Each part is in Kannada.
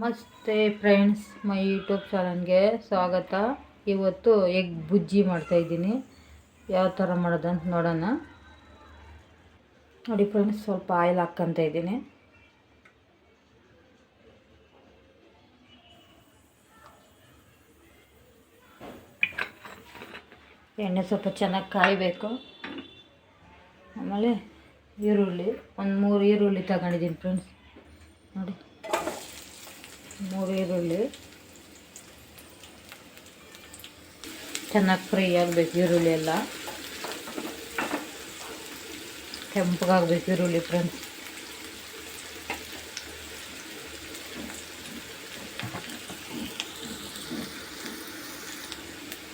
ನಮಸ್ತೆ ಫ್ರೆಂಡ್ಸ್, ಮೈ ಯೂಟ್ಯೂಬ್ ಚಾನಲ್ಗೆ ಸ್ವಾಗತ. ಇವತ್ತು ಎಗ್ ಬುಜ್ಜಿ ಮಾಡ್ತಾಯಿದ್ದೀನಿ ಯಾವ ಥರ ಮಾಡೋದಂತ ನೋಡೋಣ. ನೋಡಿ ಫ್ರೆಂಡ್ಸ್, ಸ್ವಲ್ಪ ಆಯಿಲ್ ಹಾಕ್ಕೊಂತ ಇದ್ದೀನಿ. ಎಣ್ಣೆ ಸ್ವಲ್ಪ ಚೆನ್ನಾಗಿ ಕಾಯಬೇಕು. ಆಮೇಲೆ ಈರುಳ್ಳಿ, ಒಂದು ಮೂರು ಈರುಳ್ಳಿ ತಗೊಂಡಿದ್ದೀನಿ ಫ್ರೆಂಡ್ಸ್. ನೋಡಿ. ಮೂರು ಈರುಳ್ಳಿ. ಚೆನ್ನಾಗಿ ಫ್ರೈ ಆಗಬೇಕು ಈರುಳ್ಳಿ ಎಲ್ಲ. ಕೆಂಪಗಾಗಬೇಕು ಈರುಳ್ಳಿ ಫ್ರೆಂಡ್ಸ್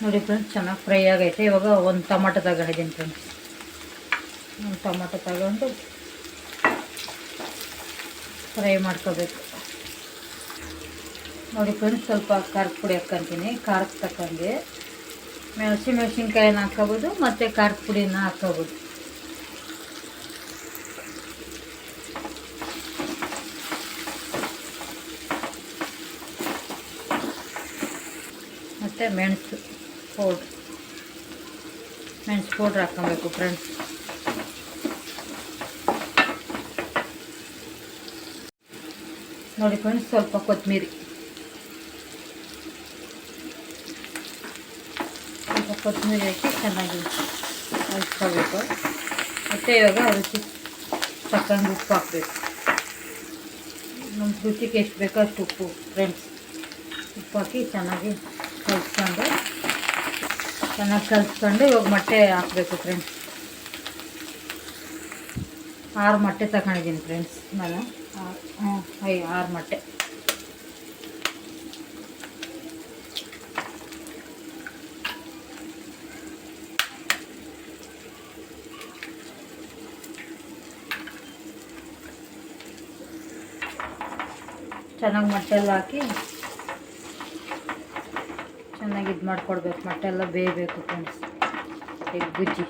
ನೋಡಿ ಫ್ರೆಂಡ್ಸ್ ಚೆನ್ನಾಗಿ ಫ್ರೈ ಆಗೈತೆ. ಇವಾಗ ಒಂದು ಟೊಮಾಟೊ ತಗೊಂಡಿದ್ದೀನಿ ಫ್ರೆಂಡ್ಸ್ ಒಂದು ಟೊಮಾಟೊ ತಗೊಂಡು ಫ್ರೈ ಮಾಡ್ಕೋಬೇಕು. ನೋಡಿ ಫ್ರೆಂಡ್ಸ್, ಸ್ವಲ್ಪ ಖಾರದ ಪುಡಿ ಹಾಕ್ಕೊಂತೀನಿ. ಖಾರಕ್ಕೆ ತಕ್ಕಂಗೆ ಹಸಿ ಮೆಣಸಿನ್ಕಾಯಿನ ಹಾಕೋಬೋದು ಮತ್ತು ಖಾರದ ಪುಡಿನ ಹಾಕೋಬೋದು ಮತ್ತು ಮೆಣಸು ಪೌಡ್ರ್. ಮೆಣಸು ಪೌಡ್ರ್ ಹಾಕ್ಕೊಬೇಕು ಫ್ರೆಂಡ್ಸ್. ನೋಡಿ ಫ್ರೆಂಡ್ಸ್, ಸ್ವಲ್ಪ ಕೊತ್ತಂಬರಿ. ಕೊತ್ತಂಬರಿ ಹಾಕಿ ಚೆನ್ನಾಗಿ ಹಚ್ಕೋಬೇಕು ಮತ್ತು ಇವಾಗ ರುಚಿ ತಕ್ಕಂಗೆ ಉಪ್ಪು ಹಾಕಬೇಕು. ನಮ್ಮ ರುಚಿಗೆ ಎಷ್ಟು ಬೇಕೋ ಅಷ್ಟು ಉಪ್ಪು ಫ್ರೆಂಡ್ಸ್ ಉಪ್ಪು ಹಾಕಿ ಚೆನ್ನಾಗಿ ಕಲಿಸ್ಕೊಂಡು ಚೆನ್ನಾಗಿ ಕಲಿಸ್ಕೊಂಡು ಇವಾಗ ಮೊಟ್ಟೆ ಹಾಕಬೇಕು ಫ್ರೆಂಡ್ಸ್ ಆರು ಮೊಟ್ಟೆ ತಗೊಂಡಿದ್ದೀನಿ ಫ್ರೆಂಡ್ಸ್ ನಾನು. ಹಾಂ ಐ, ಆರು ಮೊಟ್ಟೆ. ಚೆನ್ನಾಗಿ ಮೊಟ್ಟೆ ಎಲ್ಲ ಹಾಕಿ ಚೆನ್ನಾಗಿ ಇದು ಮಾಡಿಕೊಡ್ಬೇಕು. ಮೊಟ್ಟೆ ಎಲ್ಲ ಬೇಯಬೇಕು ಫ್ರೆಂಡ್ಸ್ ಎಗ್ ಬುಜ್ಜಿ.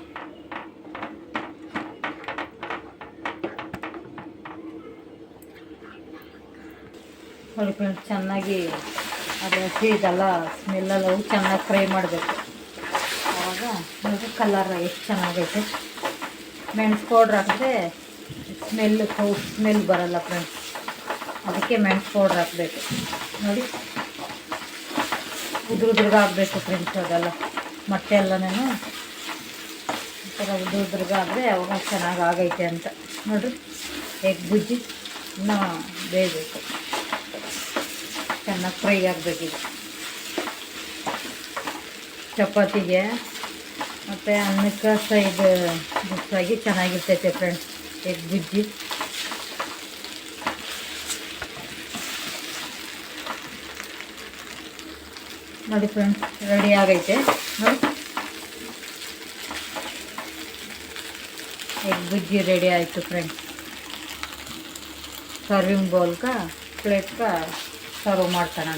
ನೋಡಿ ಫ್ರೆಂಡ್ಸ್ ಚೆನ್ನಾಗಿ ಅದು ಹಸಿ ಇದೆಲ್ಲ ಸ್ಮೆಲ್ಲೆಲ್ಲ ಚೆನ್ನಾಗಿ ಫ್ರೈ ಮಾಡಬೇಕು. ಆವಾಗ ನೋಡಿ ಕಲರ್ ಎಷ್ಟು ಚೆನ್ನಾಗೈತೆ. ಮೆಣಸು ಪೌಡ್ರ್ ಹಾಕಿದ್ರೆ ಸ್ಮೆಲ್ ಸ್ಮೆಲ್ ಬರಲ್ಲ ಫ್ರೆಂಡ್ಸ್ ಅದಕ್ಕೆ ಮೆಣಸು ಪೌಡ್ರ್ ಹಾಕಬೇಕು. ನೋಡಿ. ಉದುರು ಉದುರ್ಗ ಆಗಬೇಕು ಫ್ರೆಂಡ್ಸ್ ಅದೆಲ್ಲ. ಮೊಟ್ಟೆ ಎಲ್ಲನೂ ಈ ಥರ ಉದುರು ಉದುರ್ಗ ಆದರೆ ಅವಾಗ ಚೆನ್ನಾಗಿ ಆಗೈತೆ ಅಂತ. ನೋಡಿರಿ. ಎಗ್ ಬುಜ್ಜಿ ಇನ್ನೂ ಬೇಯಬೇಕು. ಚೆನ್ನಾಗಿ ಫ್ರೈ ಆಗಬೇಕಿದೆ ಚಪಾತಿಗೆ ಮತ್ತು ಅನ್ನಕ್ಕೆ ಸೈಡ್ ಮಿಕ್ಸಾಗಿ ಚೆನ್ನಾಗಿರ್ತೈತೆ ಫ್ರೆಂಡ್ಸ್ ಎಗ್ ಬುಜ್ಜಿ. ನೋಡಿ ಫ್ರೆಂಡ್ಸ್ ರೆಡಿ ಆಗೈತೆ. ನೋಡಿ. ಎಗ್ ಬುಜ್ಜಿ ರೆಡಿ ಆಯಿತು ಫ್ರೆಂಡ್ಸ್ ಸರ್ವಿಂಗ್ ಬೌಲ್ಕ ಪ್ಲೇಟ್ಕ ಸರ್ವ್ ಮಾಡ್ತಾನ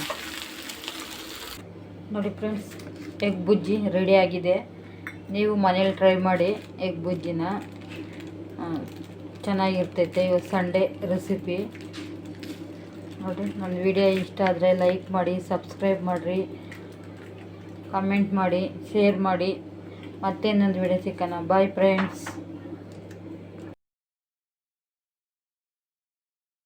ನೋಡಿ ಫ್ರೆಂಡ್ಸ್ ಎಗ್ ಬುಜ್ಜಿ ರೆಡಿ ಆಗಿದೆ. ನೀವು ಮನೇಲಿ ಟ್ರೈ ಮಾಡಿ ಎಗ್ ಬುಜ್ಜಿನ ಚೆನ್ನಾಗಿರ್ತೈತೆ. ಇವತ್ತು ಸಂಡೇ ರೆಸಿಪಿ ನೋಡಿ, ನನ್ನ ವಿಡಿಯೋ ಇಷ್ಟ ಆದರೆ ಲೈಕ್ ಮಾಡಿ ಸಬ್ಸ್ಕ್ರೈಬ್ ಮಾಡಿರಿ. ಕಮೆಂಟ್ ಮಾಡಿ ಶೇರ್ ಮಾಡಿ. ಮತ್ತೆ ಇನ್ನೊಂದು ವಿಡಿಯೋ ಸಿಕ್ಕೋಣ ಬಾಯ್ ಫ್ರೆಂಡ್ಸ್